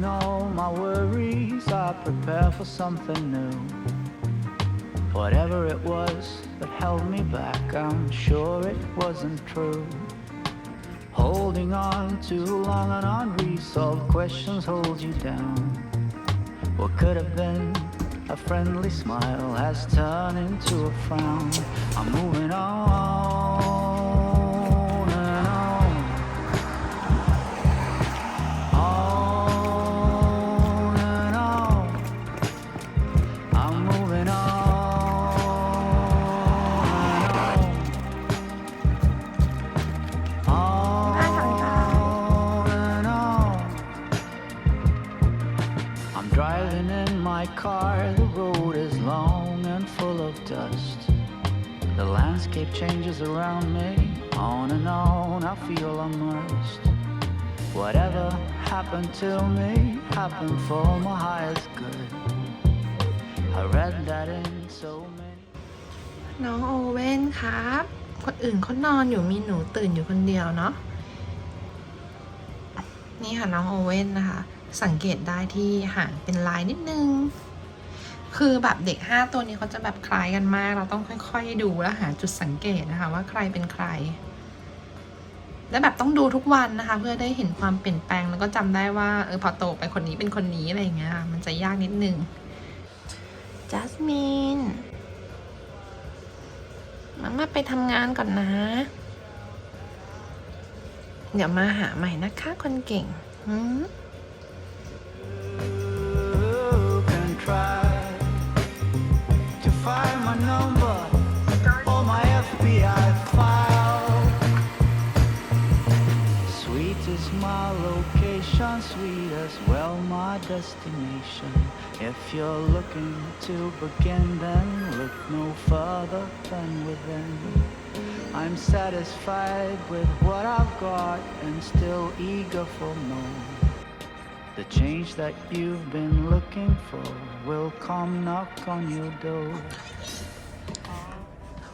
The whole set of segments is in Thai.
All my worries, I prepare for something new. Whatever it was that held me back, I'm sure it wasn't true. Holding on too long and unresolved questions hold you down. What could have been a friendly smile has turned into a frown. I'm moving on The landscape changes around me, on and on, I feel immersed. Whatever happened to me happened for my highest good. I read that in so many. น้องโอเว่นครับ คนอื่นเขานอนอยู่มีหนูตื่นอยู่คนเดียวเนาะ นี่ค่ะน้องโอเว่นนะคะ สังเกตได้ที่หางเป็นลายนิดนึง คือแบบเด็กห้าตัวนี้เขาจะแบบคล้ายกันมาก เราต้องค่อยๆดูและหาจุดสังเกตนะคะ ว่าใครเป็นใคร และแบบต้องดูทุกวันนะคะ เพื่อได้เห็นความเปลี่ยนแปลงแล้วก็จำได้ว่าเออพอโตไปคนนี้เป็นคนนี้อะไรอย่างเงี้ยมันจะยากนิดนึงจัสมินมามาไปทำงานก่อนนะ เดี๋ยวมาหาใหม่นะคะคนเก่งหืม location, sweet as well my destination. If you're looking to begin, then look no further than within. I'm satisfied with what I've got and still eager for more. The change that you've been looking for will come knock on your door.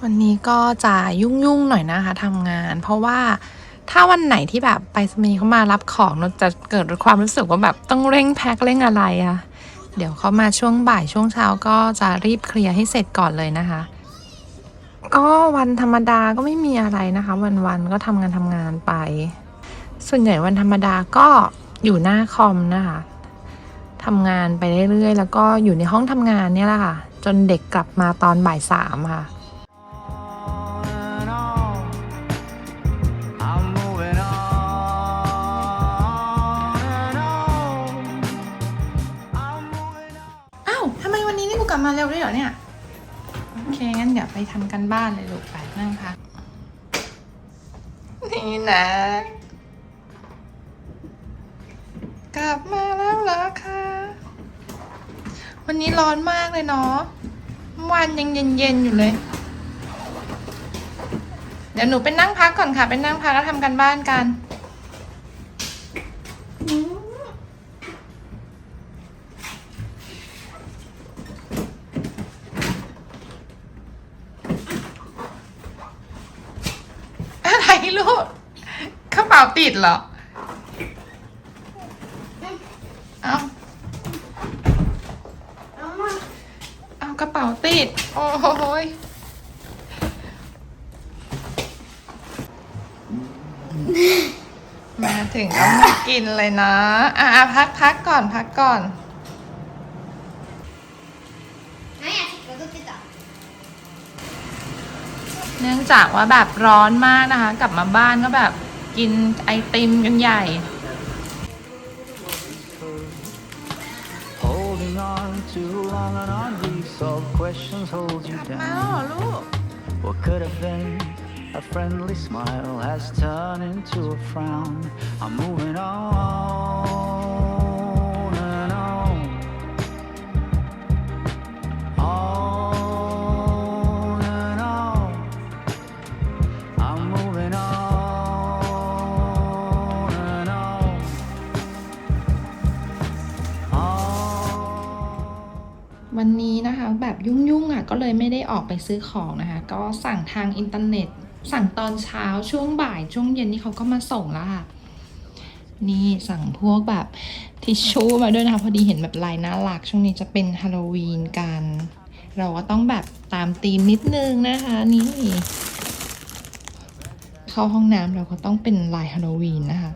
วันนี้ก็จะยุ่งๆหน่อยนะคะทำงาน เพราะว่า ถ้าวันไหนที่แบบไปสมีเขามารับของเราจะเกิดความรู้สึกว่าแบบต้องเร่งแพ็คเร่งอะไรอะเดี๋ยวเขามาช่วงบ่ายช่วงเช้าก็จะรีบเคลียร์ให้เสร็จก่อนเลยนะคะ ก็วันธรรมดาก็ไม่มีอะไรนะคะ วันๆก็ทำงานทำงานไป ส่วนใหญ่วันธรรมดาก็อยู่หน้าคอมนะคะทำงานไปเรื่อยๆ แล้วก็อยู่ในห้องทำงานเนี่ยแหละค่ะ จนเด็กกลับมาตอนบ่ายสามค่ะ มาเร็วด้วยเหรอเนี่ย โอเค งั้นเดี๋ยวไปทำกันบ้านเลยลูกไปนั่งพักนี่นะกลับมาแล้วเหรอคะวันนี้ร้อนมากเลยเนาะเมื่อวันยังเย็นๆอยู่เลย เดี๋ยวหนูไปนั่งพักก่อนค่ะ ไปนั่งพักแล้วทำกันบ้านกัน อะไรลูกกระเป๋า ติดเหรอ เอาเอากระเป๋าติด โอ้โหมาถึงก็มากินเลยนะ อ่าพักพักก่อนพักก่อน เนื่องจากว่าแบบร้อนมากนะคะ กลับมาบ้านก็แบบ กินไอติมกันใหญ่ Holding on too long and unresolved questions hold you กลับมาแล้วเหรอ down. ลูก What could have been a friendly smile has turned into a frown. I'm moving on ยุ่งๆอะก็เลยไม่ได้ออกไปซื้อของนะคะ ก็สั่งทางอินเทอร์เน็ต สั่งตอนเช้าช่วงบ่ายช่วงเย็นนี่เขาก็มาส่งแล้วค่ะนี่สั่งพวกแบบทิชชู่มาด้วยนะคะพอดีเห็นแบบลายน่ารักช่วงนี้จะเป็นฮาโลวีนกัน เราก็ต้องแบบตามธีมนิดนึงนะคะนี่เข้าห้องน้ำเราก็ต้องเป็นลายฮาโลวีนนะคะ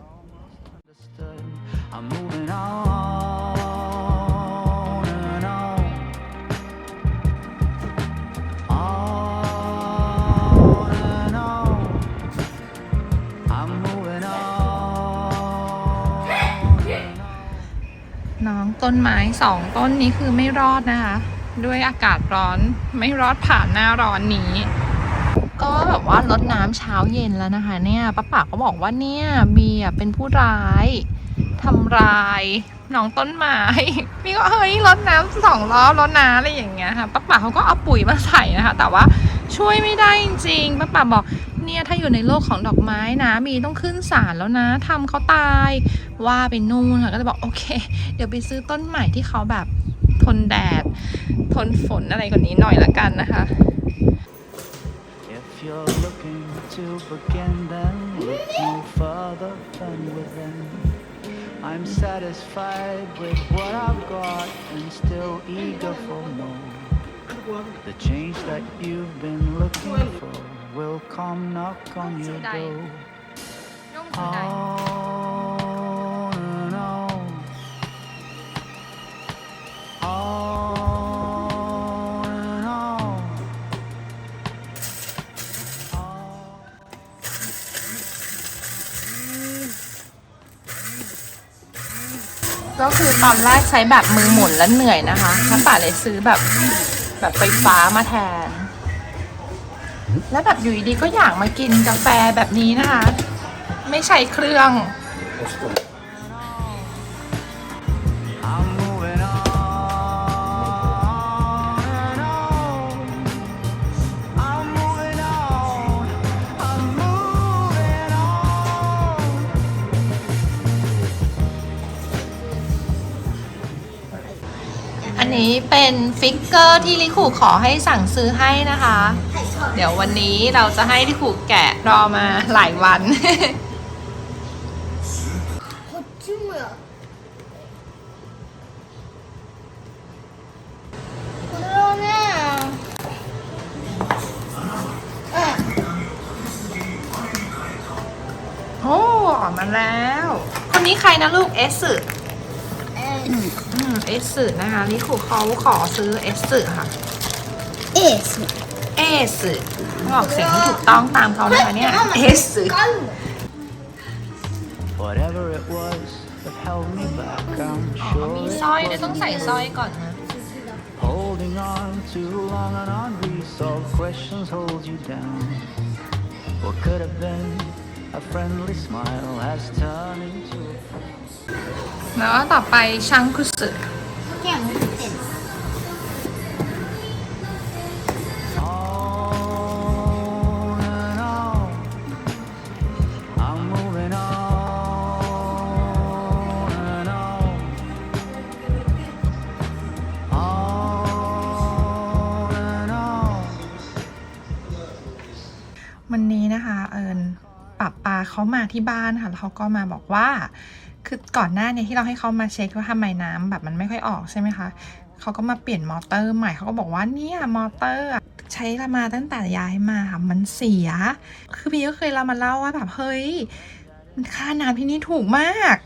ต้นไม้สองต้นนี้คือไม่รอดนะคะ ด้วยอากาศร้อนไม่รอดผ่านหน้าร้อนนี้ ก็แบบว่าลดน้ำเช้าเย็นแล้วนะคะ เนี่ยป้าป๋าก็บอกว่าเนี่ยเบียเป็นผู้ร้ายทำร้ายน้องต้นไม้พี่ก็เฮ้ยลดน้ำสองรอบลดน้ำอะไรอย่างเงี้ยค่ะป้าป๋าเขาก็เอาปุ๋ยมาใส่นะคะ แต่ว่าช่วยไม่ได้จริงๆป้าป๋าบอก เนี่ยถ้าอยู่ในโลกของดอกไม้นะ มีต้องขึ้นศาลแล้วนะ ทำเขาตายว่าไปนู่นค่ะก็จะบอกโอเค เดี๋ยวไปซื้อต้นใหม่ที่เขาแบบทนแดด ทนฝนอะไรกว่านี้หน่อยละกันนะคะ The change that you've been looking for. Will come knock on your door. On and on. On and on. On. ก็คือตอนแรกใช้แบบมือหมุนแล้วเหนื่อยนะคะน้าป่าเลยซื้อแบบแบบไฟฟ้ามาแทน แล้วแบบอยู่ดีๆก็อยากมากินกาแฟแบบนี้นะคะ ไม่ใช้เครื่อง อันนี้เป็นฟิกเกอร์ที่ลิคูขอให้สั่งซื้อให้นะคะ เดี๋ยววันนี้เราจะให้ลิคูแกะรอมาหลายวัน こっちもやこれはねうん โอ้ออกมาแล้ว คนนี้ใครนะลูกเอส え อืมเอสนะคะลิคูเขาขอซื้อเอสค่ะ ー、エ สต้องออกเสียงให้ถูกต้องตามเขานะคะเนี่ยเอส Whatever it was that held me back I'm มี sure สร้อยด้วยต้องใส่สร้อยก่อนนะ Holding on too long and unresolved questions hold you down. What could have been a friendly smile has turned into a แล้วต่อไปชังคุสึ วันนี้นะคะเอิญปับปาเขามาที่บ้านค่ะแล้วเขาก็มาบอกว่า คือก่อนหน้าเนี่ยที่เราให้เขามาเช็คว่าทำไมน้ำแบบมันไม่ค่อยออกใช่ไหมคะเขาก็มาเปลี่ยนมอเตอร์ใหม่เขาก็บอกว่าเนี่ยมอเตอร์ใช้มาตั้งแต่ย้ายมาค่ะมันเสีย คือพี่ก็เคยเรามาเล่าว่าแบบเฮ้ยค่าน้ำที่นี่ถูกมาก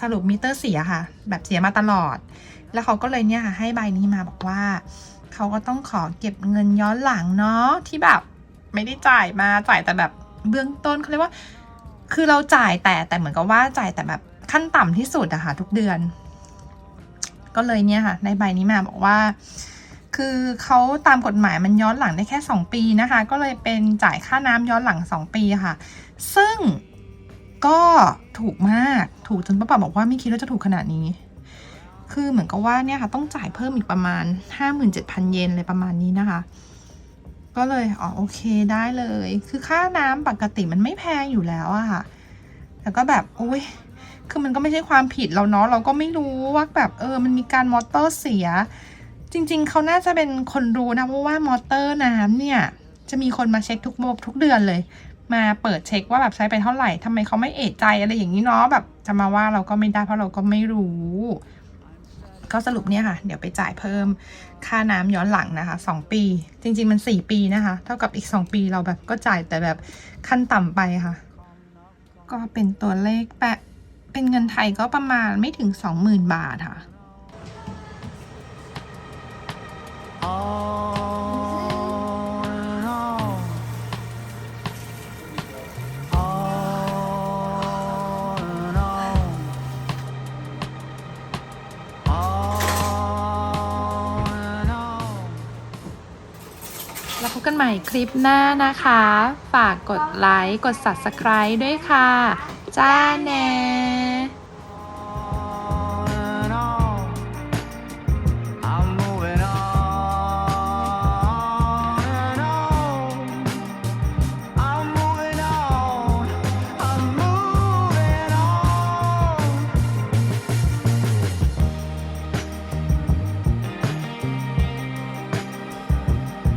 สรุปมิเตอร์เสียค่ะ แบบเสียมาตลอด แล้วเขาก็เลยเนี่ยค่ะให้ใบนี้มาบอกว่า เขาก็ต้องขอเก็บเงินย้อนหลังเนาะที่แบบ ไม่ได้จ่ายมาจ่ายแต่แบบเบื้องต้นเขาเรียกว่า คือเราจ่ายแต่แต่เหมือนกับว่าจ่ายแต่แบบขั้นต่ำที่สุดอะค่ะทุกเดือน ก็เลยเนี่ยค่ะ ในใบนี้มาบอกว่า คือเขาตามกฎหมายมันย้อนหลังได้แค่ 2 ปีนะคะ ก็เลยเป็นจ่ายค่าน้ำย้อนหลัง 2 ปีค่ะ ซึ่งก็ถูกมากถูกจนป้าป๋าบอกว่าไม่คิดว่าจะถูกขนาดนี้ คือเหมือนกับว่าเนี่ยค่ะ ต้องจ่ายเพิ่มอีกประมาณ 57,000 เยนเลยประมาณนี้นะคะ ก็เลยอ๋อโอเคได้เลย คือค่าน้ำปกติมันไม่แพงอยู่แล้วอะค่ะแล้วก็แบบโอ้ยคือมันก็ไม่ใช่ความผิดเราเนาะเราก็ไม่รู้ว่าแบบเออ มันมีการมอเตอร์เสีย จริง ๆเขาน่าจะเป็นคนรู้นะเพราะว่ามอเตอร์น้ำเนี่ย จะมีคนมาเช็คทุกระบทุกเดือนเลย มาเปิดเช็คว่าแบบใช้ไปเท่าไหร่ทำไมเขาไม่เอะใจอะไรอย่างนี้เนาะแบบจะมาว่าเราก็ไม่ได้เพราะเราก็ไม่รู้ ก็สรุปเนี่ยค่ะ เดี๋ยวไปจ่ายเพิ่มค่าน้ำย้อนหลังนะคะสองปี จริง ๆ มันสี่ปีนะคะ เท่ากับอีกสองปีเราแบบก็จ่ายแต่แบบขั้นต่ำไปค่ะ ก็เป็นตัวเลขแปะเป็นเงินไทยก็ประมาณไม่ถึงสองหมื่นบาทค่ะ Oh กันใหม่คลิปหน้านะคะ ฝากกดไลค์ กด subscribe ด้วยค่ะ จ้าแน